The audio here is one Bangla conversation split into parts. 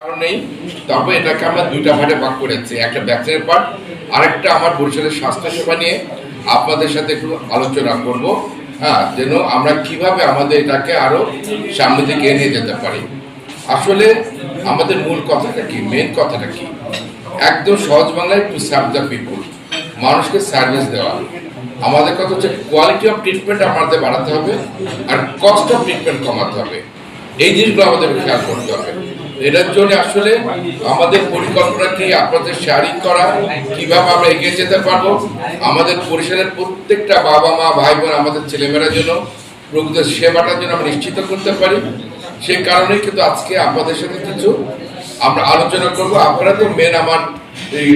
কারণেই তবে এটাকে আমরা দুইটা ভাগে ভাগ করেছি একটা ভ্যাকসিনের পার্ট আরেকটা আমার বরিশালের স্বাস্থ্যসেবা নিয়ে আপনাদের সাথে একটু আলোচনা করব হ্যাঁ যেন আমরা কীভাবে আমাদের এটাকে আরও সামনের দিকে নিয়ে যেতে পারি। আসলে আমাদের মূল কথাটা কি? মেন কথাটা কি? একদম সহজ বাংলায় টু সার্ভ দ্য পিপুল মানুষকে সার্ভিস দেওয়া। আমাদের কথা হচ্ছে কোয়ালিটি অফ ট্রিটমেন্ট আমাদের বাড়াতে হবে আর কস্ট অফ ট্রিটমেন্ট কমাতে হবে। এই জিনিসগুলো আমাদের খেয়াল করতে হবে। এটার জন্য আসলে আমাদের পরিকল্পনা কি, আপনাদের শেয়ারিং করা, কীভাবে আমরা এগিয়ে যেতে পারব? আমাদের পরিসরের প্রত্যেকটা বাবা মা ভাই বোন আমাদের ছেলেমেয়েরা যেন রোগীদের সেবাটার জন্য আমরা নিশ্চিত করতে পারি। সেই কারণেই কিন্তু আজকে আপনাদের সাথে কিছু আমরা আলোচনা করব। আপনারা তো মেন আমার এই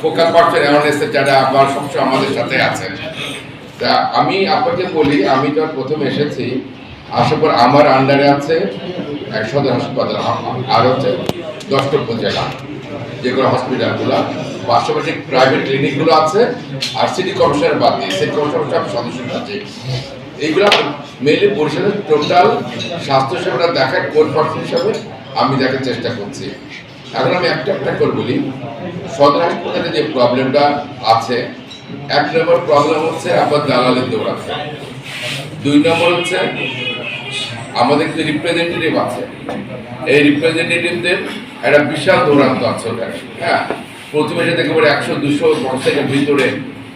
ফোকাল পার্সন অ্যাওয়ারনেসের যারা আবার সবসময় আমাদের সাথে আছেন। তা আমি আপনাকে বলি, আমি যখন প্রথম এসেছি আসার পর আমার আন্ডারে আছে, এক সদর হাসপাতাল আর হচ্ছে দশটা উপজেলা, যেগুলো হসপিটালগুলো পাশাপাশি প্রাইভেট ক্লিনিকগুলো আছে, আর সিটি কমিশনের বাদ দিয়ে সিটি কমিশনের সব সদস্য আছে। এইগুলো মেনলি পরিষদের টোটাল স্বাস্থ্যসেবাটা দেখার কোন পার্সন হিসাবে আমি দেখার চেষ্টা করছি। এখন আমি একটা একটা করে বলি, সদর হাসপাতালে যে প্রবলেমটা আছে, এক নম্বর প্রবলেম হচ্ছে আবার দালালের দৌড়াতে দুই নম্বর হচ্ছে আমাদের কিছু রিপ্রেজেন্টেটিভ আছে। এই রিপ্রেজেন্টেটিভদের একটা বিশাল দৌড়ান্ত আছে ওখানে হ্যাঁ? প্রথমে যে দেখে পরে একশো, দুশো মোটরসাইকেল ভিতরে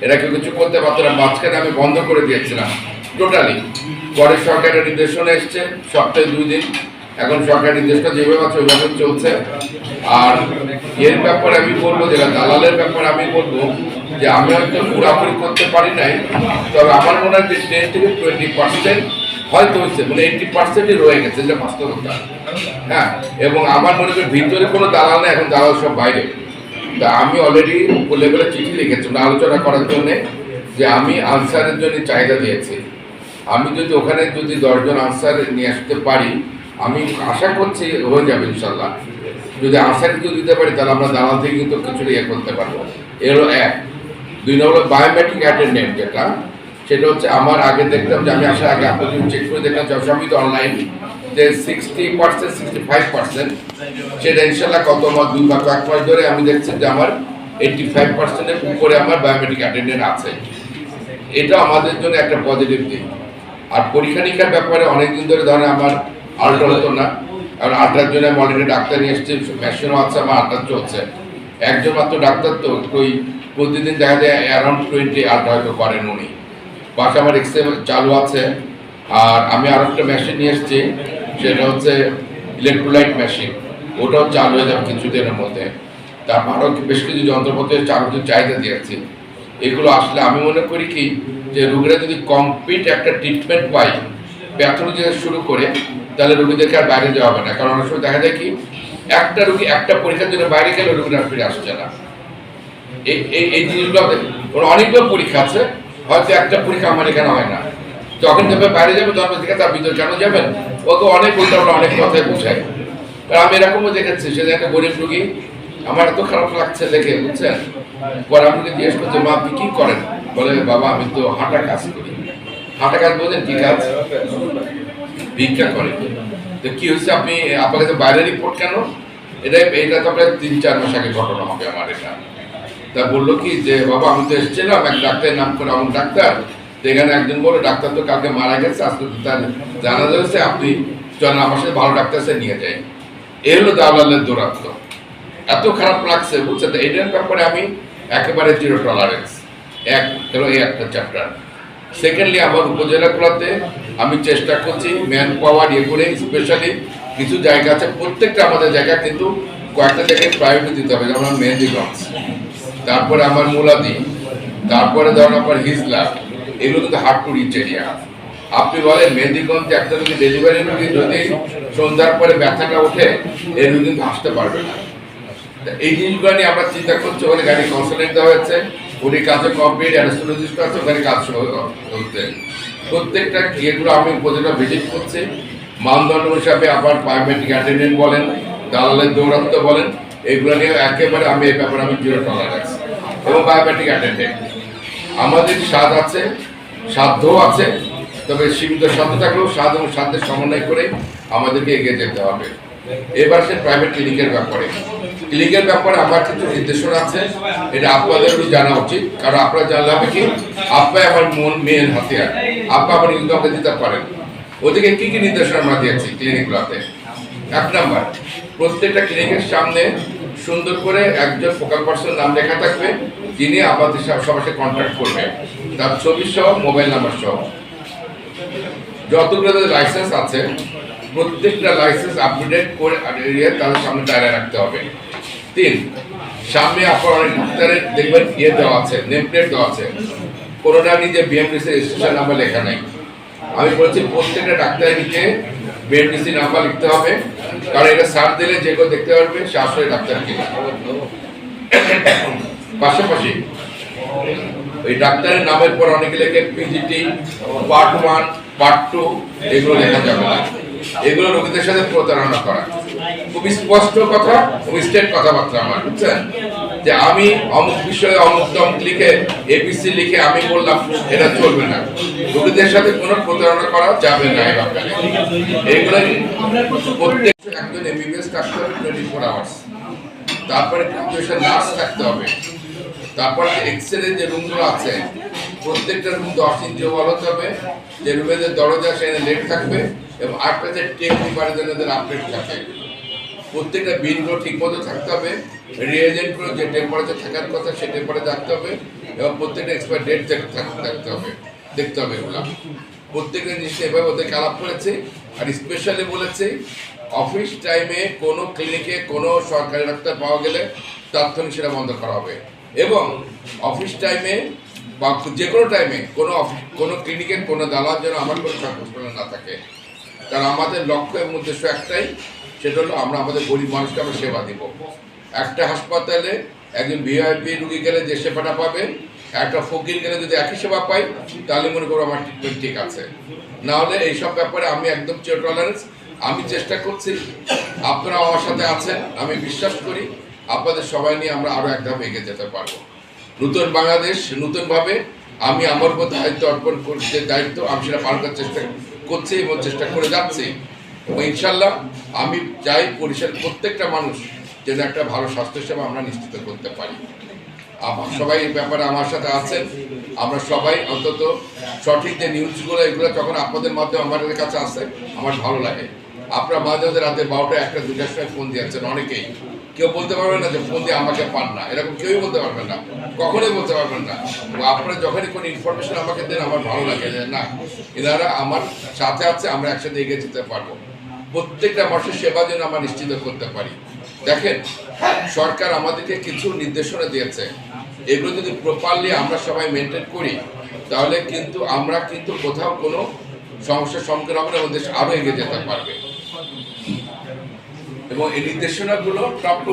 এরা কেউ কিছু করতে পারতো না, মাঝখানে আমি বন্ধ করে দিয়েছিলাম। টোটালি পরে সরকারের নির্দেশনা এসছে, সপ্তাহে দুই দিন। এখন সরকারের নির্দেশটা যেভাবে আছে, ওইভাবে চলছে। আর এর ব্যাপারে আমি বলব, যেটা দালালের ব্যাপারে আমি বলব, যে আমি হয়তো পুরাপুরি করতে পারি নাই, তবে আমার মনে হয় যে টেন থেকে টোয়েন্টি পার্সেন্ট হয়তো হচ্ছে মানে এইটি পার্সেন্টই রয়ে গেছে যেটা বাস্তবতা। হ্যাঁ এবং আমার মনে করি ভিতরে কোনো দালাল নেই, এখন দালাল সব বাইরে। তা আমি অলরেডি লেভেলে চিঠি লিখেছি মানে আলোচনা করার জন্য যে আমি আনসারের জন্য চাহিদা দিয়েছি। আমি যদি ওখানে যদি দশজন আনসার নিয়ে আসতে পারি, আমি আশা করছি হয়ে যাবে ইনশাল্লাহ। যদি আনসার কেউ দিতে পারি, তাহলে আমরা দালাল থেকে কিন্তু কিছুটা ইয়ে করতে পারব। এর এক। দুই নম্বর বায়োমেট্রিক অ্যাটেন্ডেন্ট যেটা সেটা হচ্ছে আমার আগে দেখতাম যে আমি আসার আগে আপনাদের চেক করে দেখলাম যে সবই তো অনলাইন যে sixty percent sixty five percent সেটা ইনশাল্লাহ কত মাস দুই মাস এক মাস ধরে আমি দেখছি যে আমার এইটটি ফাইভ পার্সেন্টের উপরে আমার বায়োমেট্রিক অ্যাটেন্ডেন্ট আছে। এটা আমাদের জন্য একটা পজিটিভ দিক। আর পরীক্ষা নিরীক্ষার ব্যাপারে অনেকদিন ধরে ধরেন আমার আল্ট্রা হতো না, কারণ আল্ট্রার জন্য আমি অলরেডি ডাক্তার নিয়ে এসেছি মেশিনও আছে, আমার আল্ট্রা চলছে। একজন মাত্র ডাক্তার তো, ওই প্রতিদিন দেখা যায় অ্যারাউন্ড টোয়েন্টি আল্ট্রা হয়তো করেন উনি। পাশে আমার এক্সরে চালু আছে। আর আমি আর একটা মেশিন নিয়ে এসেছি, সেটা হচ্ছে ইলেকট্রোলাইট মেশিন ওটাও চালু হয়ে যাবে কিছুদিনের মধ্যে। তারপর আরও বেশ কিছু যন্ত্রপাতির চালু চাহিদা দিয়েছি এগুলো আসলে আমি মনে করি কি, যে রোগীরা যদি কমপ্লিট একটা ট্রিটমেন্ট পায় প্যাথোলজি শুরু করে, তাহলে রোগীদেরকে আর বাইরে যাওয়া হবে না। কারণ অনেক সময় দেখা যায় কি, একটা রোগী একটা পরীক্ষার জন্য বাইরে গেলে রোগীরা ফিরে আসছে না। এই এই জিনিসগুলো অনেকগুলো পরীক্ষা আছে। হয়তো একটা পরীক্ষা আমার এখানে হয় না। যখন যাবে বাইরে যাবে তখন থেকে তার ভিতরে কেন যাবেন, ওকে অনেক বলতে আমরা অনেক কথাই বোঝাই। আমি এরকমও দেখেছি সেদিন একটা গরিব রোগী, আমার এত খারাপ লাগছে দেখে, বুঝছেন? পরে আমাকে জিজ্ঞেস করছে, মা, আপনি কি করেন? বলে, বাবা, আমি তো হাঁটা কাজ করি। হাঁটা কাজ বলছেন, কি কাজ? ভিক্ষা করে তো কি হচ্ছে আপনি, আপনার কাছে বাইরে রিপোর্ট কেন? এটা এটা তো প্রায় তিন চার মাস আগে ঘটনা হবে আমার এটা। তা বলল কি যে, বাবা, আমি তো এসেছিলাম, এক ডাক্তারের নাম করে আমার ডাক্তার। এখানে একজন বলল, ডাক্তার তো কালকে মারা গেছে, আজকে তার জানা যাচ্ছে, আপনি চলেন আমার সাথে ভালো ডাক্তার সাথে নিয়ে যাই। এ হলো দালালের দৌরাত্ম এত খারাপ লাগছে বুঝছে তো? এটার ব্যাপারে আমি একেবারে জিরো টলারেন্স এক হলো এই একটা চ্যাপ্টার সেকেন্ডলি আমার উপজেলাগুলোতে আমি চেষ্টা করছি ম্যান পাওয়ার ইয়ে করে স্পেশালি কিছু জায়গা আছে, প্রত্যেকটা আমাদের জায়গা কিন্তু কয়েকটা জায়গায় প্রায়োরিটি দিতে হবে, যেমন মেহেন্দিগঞ্জ তারপরে আমার মুলাদি, তারপরে ধরুন আপনার হিজলা, এগুলো কিন্তু হাট টু রিচ এরিয়া আপনি বলেন মেহেন্দিগঞ্জে একটা রোগী ডেলিভারি রোগী যদি সন্ধ্যার পরে ব্যথাটা ওঠে এই রোগী কিন্তু আসতে পারবে না। এই জিনিসগুলো নিয়ে আমরা চিন্তা করছি, ওখানে গাড়ি কনসাল্টেন্ট দেওয়া হয়েছে, উনি কাজে কমপ্লিট অ্যানাস্টোলজিস্ট আছে, ওখানে কাজ হচ্ছে প্রত্যেকটা ইয়েগুলো আমি উপজেলা ভিজিট করছি। মানদণ্ড হিসাবে আবার বায়োমেট্রিক অ্যাটেন্ডেন্ট বলেন, দালালের দৌরাত্ম বলেন এগুলো নিয়ে একেবারে আমি এই ব্যাপারে আমি জিরো টলারেন্স এবং বায়োমেট্রিক অ্যাটেন্ডেন্ট আমাদের স্বাদ আছে সাধ্য আছে, তবে সীমিত সাধ্য থাকলেও স্বাদ এবং সাধ্যের সমন্বয় করে আমাদেরকে এগিয়ে যেতে হবে। এবার সে প্রাইভেট ক্লিনিকের ব্যাপারে। ক্লিনিকের ব্যাপারে আমার কিছু নির্দেশনা আছে, এটা আপনাদেরও জানা উচিত। কারণ আপনারা জানলে হবে কি আপা আমার মন, মেয়ের হাতিয়ার। আপা আমার ইনকামকে দিতে পারেন। ওদিকে কী কী নির্দেশনা আমরা দিয়েছি ক্লিনিকগুলোতে এক নাম্বার, প্রত্যেকটা ক্লিনিকের সামনে সুন্দর করে একজন ফোকাল পার্সন নাম লেখা থাকবে, যিনি আমাদের সবার সাথে কন্ট্যাক্ট করবে। তার ছবি সহ মোবাইল নাম্বার সহ। যতগুলো তাদের লাইসেন্স আছে, প্রত্যেকটা লাইসেন্স আপডেট করে তাদের সামনে দাঁড়িয়ে রাখতে হবে। তিন, সামনে আপনার অনেক ডাক্তারের দেখবেন ইয়ে দেওয়া আছে নেম প্লেট দেওয়া আছে। কোনোটা নিজে বিএমডিসি রেজিস্ট্রেশন নাম্বার লেখা নেই। আমি বলছি, প্রত্যেকটা ডাক্তারের নিচে বিএমডিসি নাম্বার লিখতে হবে। কারণ এটা সার্চ দিলে যে কেউ দেখতে পারবে, সে আসলে ডাক্তার কিনা পাশাপাশি ওই ডাক্তারের নামের পর অনেকে লেখে PGT part one part two এগুলো লেখা যাবে না। এগুলো রোগীদের সাথে প্রতারণা করা। খুব স্পষ্ট কথা, খুব স্ট্রেট কথাবার্তা আমার, বুঝছেন? যে আমি অমুক বিষয়ে অমুক তমুক লিখে এবিসি লিখে আমি বললাম, এটা চলবে না। রোগীদের সাথে কোনো প্রতারণা করা যাবে না এই ব্যাপারে। একজন এমবিবিএস থাকতে হবে টোয়েন্টি ফোর আওয়ার্স তারপরে কিছু নার্স থাকতে হবে। তারপর এক্স রে যে রুমগুলো আছে, প্রত্যেকটা রুম দশ ইঞ্চি ওয়াল হবে। যে রুমে যে দরজা সেখানে লেট থাকবে এবং আটটা যে টেকনিকারের জন্য এদের আপডেট থাকে। প্রত্যেকটা বিলগুলো ঠিক মতো থাকতে হবে রিয়েজেন্টগুলো যে টেম্পারেচার থাকার কথা সে টেম্পারেচার থাকতে হবে, এবং প্রত্যেকটা এক্সপায়ার ডেট থাকতে হবে, দেখতে হবে এগুলো। প্রত্যেকটা জিনিসটা এভাবে ওদেরকে আলাপ করেছে, আর স্পেশালি বলেছে অফিস টাইমে কোনো ক্লিনিকে কোনো সরকারি ডাক্তার পাওয়া গেলে তাৎক্ষণিক সেটা বন্ধ করা হবে। এবং অফিস টাইমে বা যে কোনো টাইমে কোনো কোনো ক্লিনিকের কোনো দালাল যেন আমার কোনো সংস্পর্শে না থাকে। কারণ আমাদের লক্ষ্য এবং উদ্দেশ্য একটাই সেটা হলো আমরা আমাদের গরিব মানুষকে আমরা সেবা দিব। একটা হাসপাতালে একজন ভিআইপি রুগী গেলে যে সেবাটা পাবে, একটা ফকির গেলে যদি একই সেবা পাই, তাহলে মনে করো আমার ট্রিটমেন্ট ঠিক আছে। না হলে এইসব ব্যাপারে আমি একদম চির টলারেন্স আমি চেষ্টা করছি, আপনারা আমার সাথে আছেন, আমি বিশ্বাস করি আপনাদের সবাই নিয়ে আমরা আরও এক ধাপ এগিয়ে যেতে পারব। নতুন বাংলাদেশ, নতুনভাবে আমি আমার উপর দায়িত্ব অর্পণ করতে দায়িত্ব আমি সেটা পালন করার চেষ্টা করছি এবং চেষ্টা করে যাচ্ছি। এবং ইনশাল্লাহ আমি চাই পরিষের প্রত্যেকটা মানুষ যেন একটা ভালো স্বাস্থ্যসেবা আমরা নিশ্চিত করতে পারি। আমার সবাই এই ব্যাপারে আমার সাথে আছেন। আমরা সবাই অন্তত সঠিক যে নিউজগুলো, এগুলো যখন আপনাদের মাধ্যমে আমাদের কাছে আসে, আমার ভালো লাগে। আপনারা মাঝে মাঝে রাতে বারোটা একটা দুটার সময় ফোন দিয়েছেন অনেকেই। কেউ বলতে পারবেন না যে ফোন দিয়ে আমাকে পান না। এরকম কেউই বলতে পারবেন না। কখনোই বলতে পারবেন না। আপনারা যখনই কোনো ইনফরমেশন আমাকে দেন, আমার ভালো লাগে যে না, এনারা আমার সাথে আছে, আমরা একসাথে এগিয়ে যেতে পারব। প্রত্যেকটা মানুষের সেবা যেন আমরা নিশ্চিত করতে পারি। দেখেন, সরকার আমাদেরকে কিছু নির্দেশনা দিয়েছে। এগুলো যদি প্রপারলি আমরা সবাই মেনটেন করি, তাহলে কিন্তু আমরা কিন্তু কোথাও কোনো সমস্যার সম্মুখীন হবে না দেশ আরও এগিয়ে যেতে পারবে। এবং এই নির্দেশনাগুলো টপ টু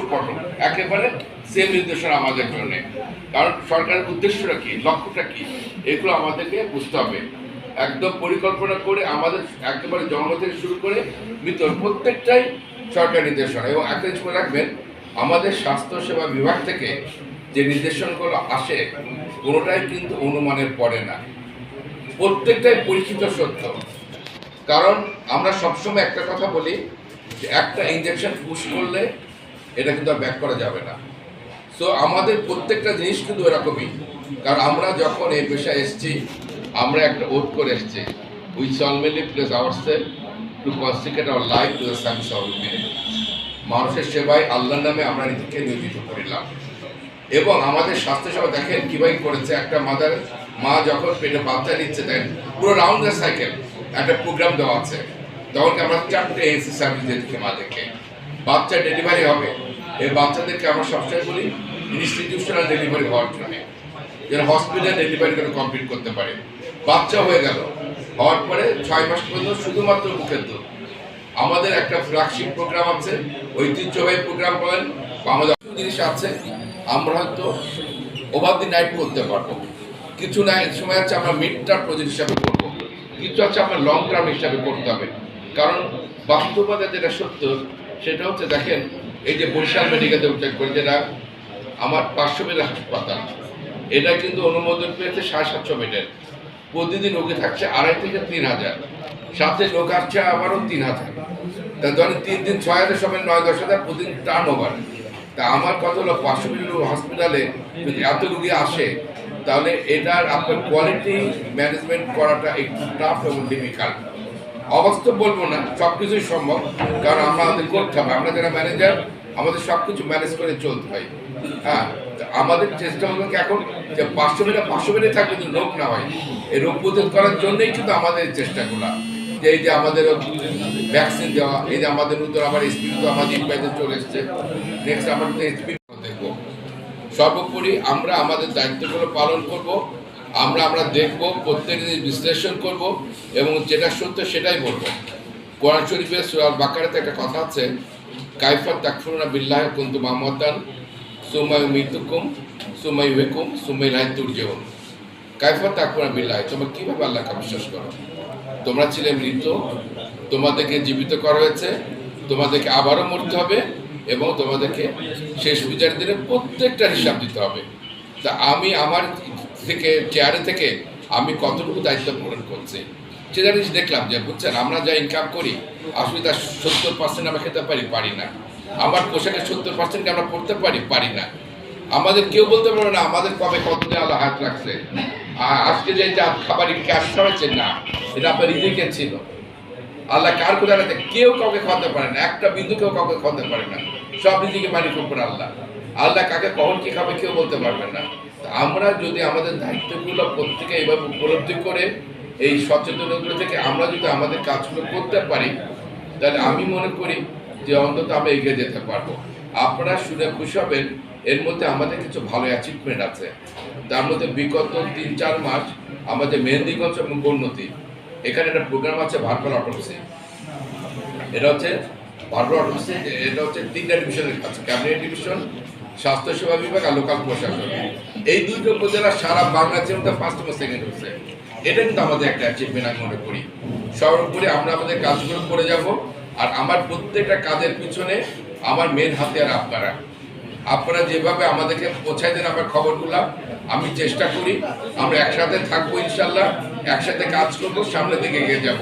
একেবারে সেম নির্দেশনা আমাদের জন্য। কারণ সরকারের উদ্দেশ্যটা কি, লক্ষ্যটা কি, এগুলো আমাদেরকে বুঝতে হবে। একদম পরিকল্পনা করে আমাদের একেবারে জন্ম থেকে শুরু করে মৃত্যুর প্রত্যেকটাই সরকার নির্দেশনা। এবং একটা জিনিস রাখবেন, আমাদের স্বাস্থ্য সেবা বিভাগ থেকে যে নির্দেশনগুলো আসে, কোনোটাই কিন্তু অনুমানের পড়ে না। প্রত্যেকটাই পরিচিত সত্য। কারণ আমরা সবসময় একটা কথা বলি, যে একটা ইঞ্জেকশন পুশ করলে এটা কিন্তু আর ব্যাক করা যাবে না। সো আমাদের প্রত্যেকটা জিনিস কিন্তু এরকমই। কারণ আমরা যখন এই পেশায় এসেছি আমরা একটা ওট করে এসেছি। We solemnly place our self to consecrate our life to the service of মানুষের সেবায় আল্লাহর নামে আমরা নিজেকে নিয়োজিত করিলাম। এবং আমাদের স্বাস্থ্যসেবা দেখেন কীভাবে করেছে। একটা মাদার মা যখন পেটে বাচ্চা নিচ্ছে দেন পুরো রাউন্ড দ্য সাইকেল একটা প্রোগ্রাম দেওয়া আছে। তখন আমরা চারটে এসি সার্ভিস দিচ্ছি মাদেরকে। বাচ্চা ডেলিভারি হবে। এই বাচ্চাদেরকে আমরা সবসময় বলি ইনস্টিটিউশনাল ডেলিভারি হওয়ার জন্য। যেন হসপিটাল ডেলিভারি করে কমপ্লিট করতে পারে। বাচ্চা হয়ে গেল। হওয়ার পরে ছয় মাস পর্যন্ত শুধুমাত্র মুখের দুধ। আমাদের একটা ফ্ল্যাগশিপ প্রোগ্রাম আছে, ঐতিহ্যবাহী প্রোগ্রাম বলেন আমাদের জিনিস আছে, আমরা হয়তো ওভার দি নাইট করতে পারব। কিছু না, সময় আছে আমরা মিড টার্ম প্রজেক্ট হিসাবে করব। কিছু আছে আমরা লং টার্ম হিসাবে করতে হবে। কারণ বাস্তবতা যেটা সত্য, সেটা হচ্ছে দেখেন, এই যে বরিশাল মেডিকেল উল্লেখ করে, যেটা আমার পাঁচশো বেডের হাসপাতাল, এটা কিন্তু অনুমোদন পেয়েছে সাড়ে সাতশো বেডের প্রতিদিন রোগী থাকছে আড়াই থেকে তিন হাজার। সাথে লোক আসছে আবারও তিন হাজার। তা ধরেন তিন দিন ছয় হাজার সময় নয়, দশ হাজার প্রতিদিন টার্ন ওভার তা আমার কথা হলো পাঁচশো মিলিয়ন হসপিটালে যদি এত রুগী আসে, তাহলে এটার আপনার কোয়ালিটি ম্যানেজমেন্ট করাটা একটু টাফ এবং ডিফিকাল্ট অবাস্তব বলব না সব কিছুই সম্ভব, কারণ আমরা আমাদের করতে হবে। আমরা যারা ম্যানেজার আমাদের সব কিছু ম্যানেজ করে চলতে হয়। হ্যাঁ? আমাদের চেষ্টা হলো এখন যে পাঁচশো মিটার পাঁচশো মিটার থাকবে কিন্তু রোগ না হয়। এই রোগ প্রতিরোধ করার জন্যই কিন্তু আমাদের চেষ্টাগুলো। যে এই যে আমাদের ভ্যাকসিন দেওয়া, এই যে আমাদের নতুন আবার এসপি তো আমাদের ইনভাইতে চলে এসছে। নেক্সট আমরা এসপি দেখব। সর্বোপরি আমরা আমাদের দায়িত্বগুলো পালন করব। আমরা আমরা দেখব, প্রত্যেক দিন বিশ্লেষণ করব এবং যেটা সত্য সেটাই বলব। কোরআন শরীফের সুরাল বাকারাতে একটা কথা আছে, কাইফাত তাকফুরুনা বিল্লাহ কুন্তু মাহমদান সুমাই মিতুকুম সুমাই হুকুম সুমাই লাই তুরজেউন কাইফাত তাকফুরুনা বিল্লাহ তোমরা কীভাবে আল্লাহকে বিশ্বাস করো তোমরা ছিলে মৃত তোমাদেরকে জীবিত করা হয়েছে তোমাদেরকে আবারও মরতে হবে এবং তোমাদেরকে শেষ বিচার দিনে প্রত্যেকটা হিসাব দিতে হবে তা আমি আমার থেকে চেয়ারে থেকে আমি কতটুকু দায়িত্ব পালন করছি সেটা জিনিস দেখলাম যে বুঝছেন আমরা যা ইনকাম করি আসলে তার সত্তর পার্সেন্ট আমরা খেতে পারি পারি না আমার পোশাকের সত্তর পার্সেন্ট আমরা পড়তে পারি? পারি না। আমাদের কেউ বলতে পারবে না, আমাদের কবে কতদিন আল্লাহ হাত রাখছে। আজকে যে যা খাবার কি আপনি খাওয়াচ্ছেন না, এটা আপনার রিজিকে ছিল। আল্লাহ কার কোথায় কেউ কাউকে খাওয়াতে পারে না, একটা বিন্দু কেউ কাউকে খাওয়াতে পারে না। সব রিজিকে মালিক উপর আল্লাহ। আল্লাহ কাকে কখন কি খাবে কেউ বলতে পারবে না। আমরা যদি আমাদের দায়িত্বগুলো প্রত্যেকে এইভাবে উপলব্ধি করে এই সচেতনগুলো থেকে আমরা যদি আমাদের কাজগুলো করতে পারি, তাহলে আমি মনে করি যে অন্তত আমরা এগিয়ে যেতে পারব। আপনারা শুনে খুশি হবেন, এর মধ্যে আমাদের কিছু ভালো অ্যাচিভমেন্ট আছে। তার মধ্যে বিগত তিন চার মাস আমাদের মেহেন্দিগঞ্জ এবং গণ্যতি এখানে একটা প্রোগ্রাম আছে ভারপাল অটোপসি এটা হচ্ছে ভারপাল অটোপসি এটা হচ্ছে তিনটা ডিভিশনের কাছে ক্যাবিনেট ডিভিশন স্বাস্থ্যসেবা বিভাগ আর লোকাল প্রশাসন। এই দুটো উপজেলা সারা বাংলাদেশের মধ্যে ফার্স্ট এবং সেকেন্ড হচ্ছে এটা কিন্তু আমাদের একটা অ্যাচিভমেন্ট আমি মনে করি। সর্বোপরি আমরা আমাদের কাজগুলো করে যাব। আর আমার প্রত্যেকটা কাজের পিছনে আমার মেন হাতে আর আপনারা। আপনারা যেভাবে আমাদেরকে পৌঁছায় দেন আমার খবরগুলা, আমি চেষ্টা করি, আমরা একসাথে থাকব ইনশাল্লাহ, একসাথে কাজ করব, সামনের দিকে এগিয়ে যাব।